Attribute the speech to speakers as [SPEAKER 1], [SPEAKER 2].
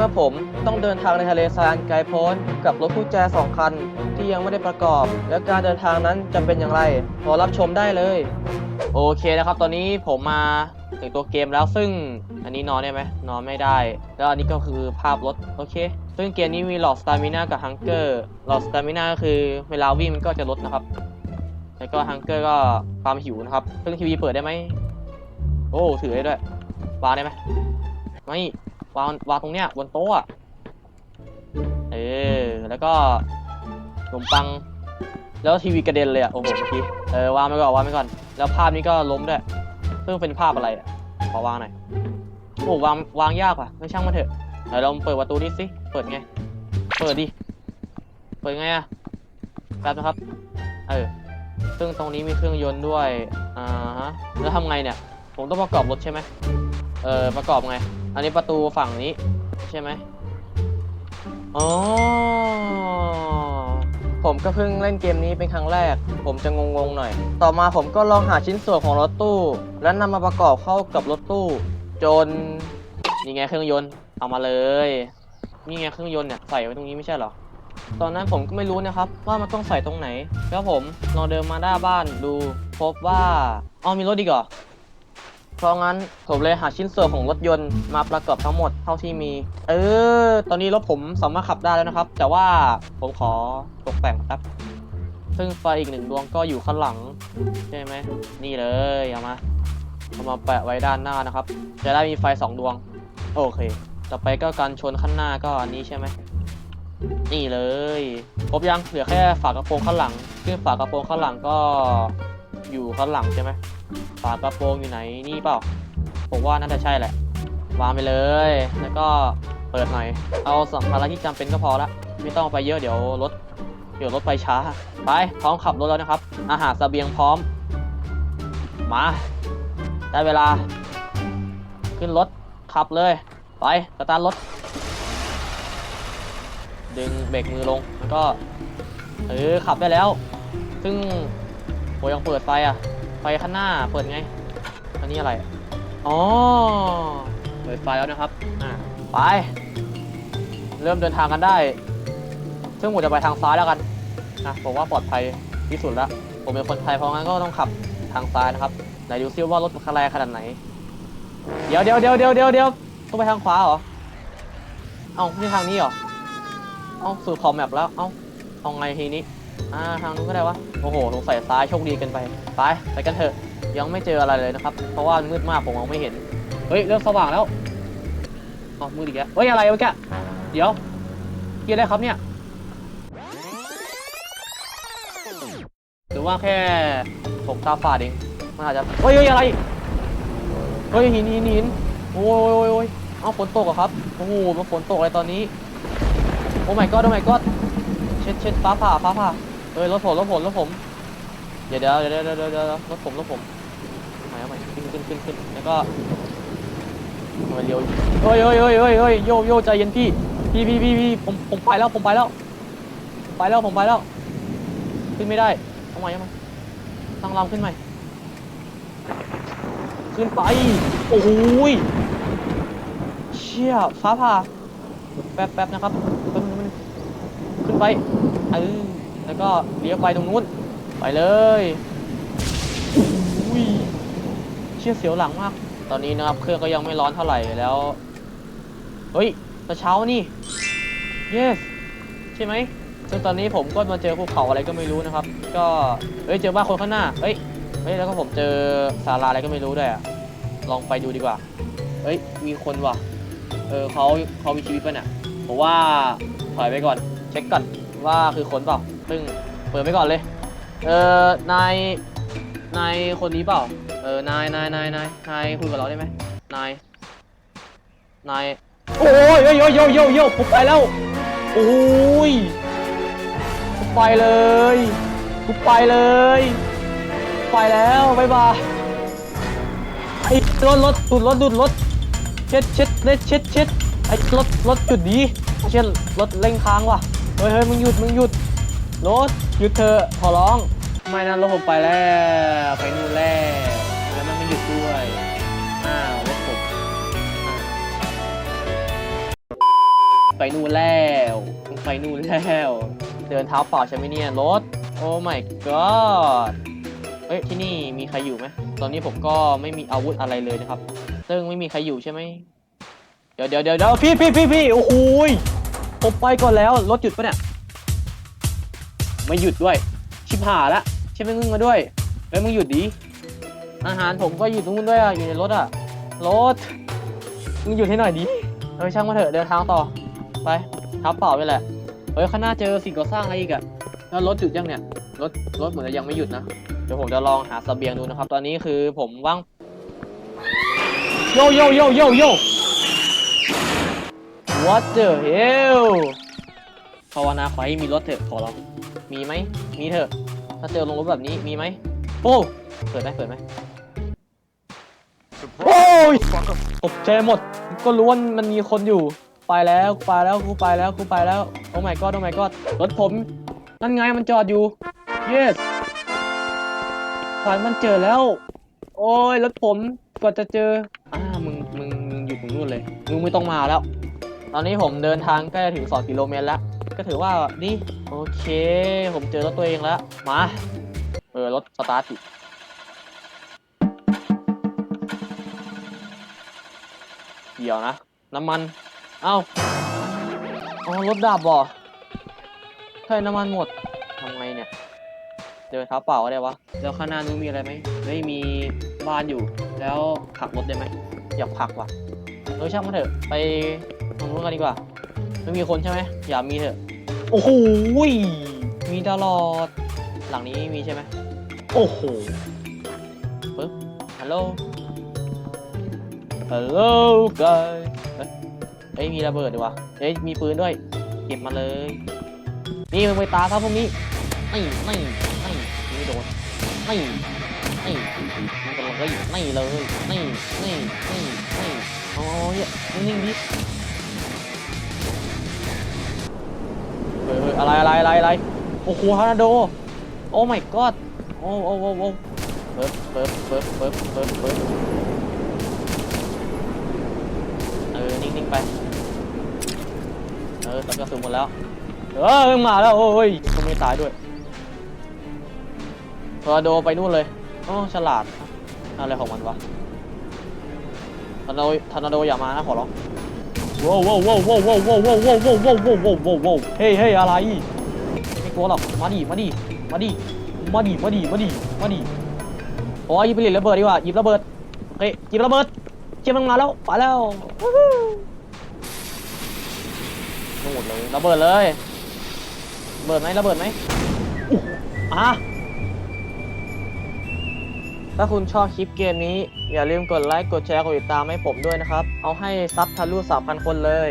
[SPEAKER 1] มื่อผมต้องเดินทางในทะเลทรายันไกลโพ้นกับรถคู่แจสองคัน ที่ยังไม่ได้ประกอบ และการเดินทางนั้นจะเป็นอย่างไรรอรับชมได้เลย โอเคนะครับ ตอนนี้ผมมาถึงตัวเกมแล้วซึ่งอันนี้นอนได้ไหมนอนไม่ได้ แล้วอันนี้ก็คือภาพรถโอเค ซึ่งเกมนี้มีหลอดสตามิน่ากับฮังเกอร์หลอดสตามิน่าก็คือเวลาวิ่งมันก็จะลดนะครับ แล้วก็ฮังเกอร์ก็ความหิวนะครับ ซึ่งทีวีเปิดได้ไหมโอ้ถือได้ด้วยวางได้ไหมไม่ วางวางตรงเนี้ยบนโต๊ะอะเออแล้วก็ขนมปัง แล้วทีวีกระเด็นเลยอะโอ้โหเมื่อกี้เออวางไปก่อนวางไปก่อน แล้วภาพนี้ก็ล้มด้วยซึ่งเป็นภาพอะไรอะขอวางหน่อยโอ้วางวางยากว่ะไม่ช่างมันเถอะเดี๋ยวเราเปิดประตูนี้สิเปิดไง เปิดดิเปิดไงอะแป๊บนะครับเออซึ่งตรงนี้มีเครื่องยนต์ด้วยอ่าฮะแล้วทำไงเนี่ยผมต้องประกอบรถใช่ไหมเออประกอบไง อันนี้ประตูฝั่งนี้ ใช่ไหมอ๋อ ผมก็เพิ่งเล่นเกมนี้เป็นครั้งแรก ผมจะงงๆหน่อย ต่อมาผมก็ลองหาชิ้นส่วนของรถตู้ และนำมาประกอบเข้ากับรถตู้ จนนี่ไงเครื่องยนต์เอามาเลยนี่ไงเครื่องยนต์เนี่ยใส่ไว้ตรงนี้ไม่ใช่เหรอ ตอนนั้นผมก็ไม่รู้นะครับ ว่ามันต้องใส่ตรงไหน แล้วผมลองเดินมาหน้าบ้านดูพบว่าอ๋อมีรถอีกเหรอ เพราะงั้นผมเลยหาชิ้นส่วนของรถยนต์มาประกอบทั้งหมดเท่าที่มี เออ ตอนนี้รถผมสามารถขับได้แล้วนะครับ แต่ว่าผมขอตกแต่งครับซึ่งไฟอีกหนึ่งดวงก็อยู่ข้างหลังใช่ไหมนี่เลยเอามาเอามาแปะไว้ด้านหน้านะครับ จะได้มีไฟสองดวง โอเค ต่อไปก็การชนข้างหน้าก็อันนี้ใช่ไหมนี่เลยครบยังเหลือแค่ฝากระโปรงข้างหลังซึ่งฝากระโปรงข้างหลังก็ อยู่ข้างหลังใช่ไหมฝากระโปรงอยู่ไหนนี่เปล่า ผมว่าน่าจะใช่แหละ วางไปเลย แล้วก็เปิดหน่อย เอาสัมภาระที่จำเป็นก็พอละ ไม่ต้องไปเยอะเดี๋ยวรถเดี๋ยวรถไปช้า ไปพร้อมขับรถแล้วนะครับ อาหารเสบียงพร้อม มา ได้เวลา ขึ้นรถขับเลย ไปสตาร์ทรถ ดึงเบรกมือลงแล้วก็เออขับได้แล้ว ซึ่ง โหยังเปิดไฟอะ ไฟข้างหน้าเปิดไง อันนี้อะไร อ๋อ เปิดไฟแล้วนะครับ อ่า ไป เริ่มเดินทางกันได้ ซึ่งผมจะไปทางซ้ายแล้วกัน นะผมว่าปลอดภัยที่สุดแล้ว ผมเป็นคนไทยเพราะงั้นก็ต้องขับทางซ้ายนะครับ ไหนดูซิว่ารถมันแรงขนาดไหน เดี๋ยวเดี๋ยวเดี๋ยวเดี๋ยวเดี๋ยวเดี๋ยวต้องไปทางขวาเหรอ เอ้าไม่ทางนี้เหรอ เอ้าสู่ขอบแมปแล้ว เอ้าเอาไงทีนี้ อ่าทางนู้นก็ได้วะ โอ้โหสงสัยซ้ายโชคดีเกินไป ไปไปกันเถอะ ยังไม่เจออะไรเลยนะครับ เพราะว่ามืดมากผมมองไม่เห็น เฮ้ยเริ่มสว่างแล้วอ๋อมืดอีกแล้ว เฮ้ยอะไรเมื่อกี้เดี๋ยวเกียร์ได้ครับเนี่ย หรือว่าแค่ผมตาฝาดเอง มันอาจจะ เฮ้ยเฮ้ยอะไร เฮ้ยหินหินหินโอ้ยโอ้ยโอ้ยเอาฝนตกเหรอครับ โอ้โหมันฝนตกอะไรตอนนี้ โอ้ my god โอ้ my god เช็ดเช็ดฟ้าผ่าฟ้าผ่า เอ้ยรถผมรถผมรถผมเดี๋ยวเดี๋ยวเดี๋ยวเดี๋ยวเดี๋ยวเดี๋ยวรถผมรถผมเอาใหม่เอาใหม่ขึ้นขึ้นขึ้นขึ้นแล้วก็เอามาเลี้ยวเฮ้ยเฮ้ยเฮ้ยเฮ้ยเฮ้ยโยโยใจเย็นพี่พี่พี่พี่พี่ผมผมไปแล้วผมไปแล้วไปแล้วผมไปแล้ว ขึ้นไม่ได้เอาใหม่เอาใหม่ตั้งลำขึ้นใหม่ขึ้นไปโอ้โหยเชี่ยฟ้าผ่าแป๊บแป๊บนะครับแป๊บนึงแป๊บนึงขึ้นไปเออ แล้วก็เลี้ยวไปตรงนู้น ไปเลยอุ้ยเชี่ยเสียวหลังมาก ตอนนี้นะครับเครื่องก็ยังไม่ร้อนเท่าไหร่แล้ว เฮ้ยต่เช้านี่ yes ใช่ไหมซึ่งตอนนี้ผมก็มาเจอภูเขาอะไรก็ไม่รู้นะครับ ก็เฮ้ยเจอบ้านคนข้างหน้าเฮ้ยเฮ้ยแล้วก็ผมเจอศาลาอะไรก็ไม่รู้ด้วยอะลองไปดูดีกว่า เฮ้ย มีคนว่ะ เออเขาเขามีชีวิตป่ะเนี่ยผมว่าถอยไปก่อน เช็คก่อนว่าคือคนเปล่าึ่งเปิดไปก่อนเลย เออนาย นายคนนี้เปล่า เออนายนายนายนายนายคุยกับเราได้ไหมนาย นาย โอ้ยโยโยโยโยโยผมไปแล้ว โอ้ยผมไปเลยผมไปเลย ไปแล้วบายบายไอ้รถรถดูดรถดูดรถ เช็ดเช็ดเล็ดเช็ดเช็ดไอ้รถรถจุดดีเช่นรถเร่งค้างว่ะ เฮ้ยเฮ้ยมึงหยุดมึงหยุด รถหยุดเถอขอร้อง ไม่นะรถผมไปแล้วไปนู่นแล้วแล้วมันไม่หยุดด้วยอ้าวรถผมอ้าวไปนู่นแล้วไปนู่นแล้วเดินเท้าเปล่าใช่ไหมเนี่ยรถโอ้ my god เอ้ยที่นี่มีใครอยู่ไหมตอนนี้ผมก็ไม่มีอาวุธอะไรเลยนะครับ ซึ่งไม่มีใครอยู่ใช่ไหมเดี๋ยวเดี๋ยวเดี๋ยวพี่พี่พี่พี่โอ้โหยผมไปก่อนแล้วรถหยุดปะเนี่ย ไม่หยุดด้วย ชิบหายละใช่ไหมมึงมาด้วยเฮ้ยมึงหยุดดิอาหารผมก็อยู่ตรงนู้นด้วยอะอยู่ในรถอะรถมึงหยุดให้หน่อยดิเออช่างมาเถอะเดินทางต่อไปท้าเปล่าไปแหละเฮ้ยข้างหน้าเจอสิ่งก่อสร้างอะไรอีกอะแล้วรถหยุดยังเนี่ยรถรถเหมือนจะยังไม่หยุดนะเดี๋ยวผมจะลองหาเสบียงดูนะครับ ตอนนี้คือผมว่างโยโยโยโยโย What the hell ภาวนาขอให้มีรถเถอะขอร้องมีไหมมีเถอะ ถ้าเจอลงรถแบบนี้มีไหมโอ้เปิดไหมเปิดไหมโอ้ยตกใจหมด ก็รู้ว่ามันมีคนอยู่ ไปแล้วไปแล้วกูไปแล้วกูไปแล้วโอ้ my god โอ้ my god รถผมนั่นไงมันจอดอยู่ yes ฝันมันเจอแล้ว โอ้ยรถผมกว่าจะเจออ่ามึงมึงมึงอยู่ตรงนู้นเลยมึงไม่ต้องมาแล้ว ตอนนี้ผมเดินทางใกล้ถึง2กิโลเมตรแล้ว ก็ถือว่านี่โอเค ผมเจอรถตัวเองแล้ว มา เออรถสตาร์ทเดี๋ยวนะ น้ำมัน เอ้าอ๋อรถดับบ่ใช่น้ำมันหมดทำไงเนี่ย เดินเท้าเปล่าก็ได้วะ แล้วข้างหน้านู้นมีอะไรไหมเฮ้ยมีบ้านอยู่ แล้วขับรถได้ไหมอยากพักว่ะเออช่างมันเถอะ ไปตรงนู้นกันดีกว่า ไม่มีคนใช่ไหมอย่ามีเถอะ โอ้โหยมีตลอด หลังนี้มีใช่ไหมโอ้โหปึ๊บฮัลโหลฮัลโหลกายเฮ้ยมีระเบิดดีวะเฮ้ยมีปืนด้วย เก็บมาเลย นี่มึงไปตาครับพวกนี้นี่นี่นี่นี่โดนนี่นี่มันกำลังก็อยู่นี่เลยนี่นี่นี่นี่โอ้ยนิ่งๆดิ อะไรอะไรอะไรอะไรโอ้โหฮานาโด โอ้ my god โอ้โอ้โอ้โอ้เปิบเปิบเปิบเปิบเปิบเปิบเออ นิ่งๆไป เออตัดกระสุนหมดแล้ว เออมาแล้ว โอ้ยมันไม่ตายด้วยทอร์นาโดไปนู่นเลยโอ้ฉลาด อะไรของมันวะทอร์นาโดทอร์นาโดอย่ามานะขอร้อง ว้าวว้าวว้าวว้าวว้าวว้าวว้าวว้าวว้าวว้าวว้าวว้าวว้าวเฮ้ยเฮ้ยอะไรไม่กลัวหรอกมาดิมาดิมาดิมาดิมาดิมาดิมาดิโอ้ยหยิบไปเหรียญระเบิดดีกว่าหยิบระเบิดเฮ้ยหยิบระเบิดเชี่ยมันมาแล้วไปแล้ววู้ฮู้นู่นเลยระเบิดเลยระเบิดไหมระเบิดไหมอะ ถ้าคุณชอบคลิปเกมนี้ อย่าลืมกดไลค์ กดแชร์ กดติดตามให้ผมด้วยนะครับ เอาให้ซับทะลุ3,000 คนเลย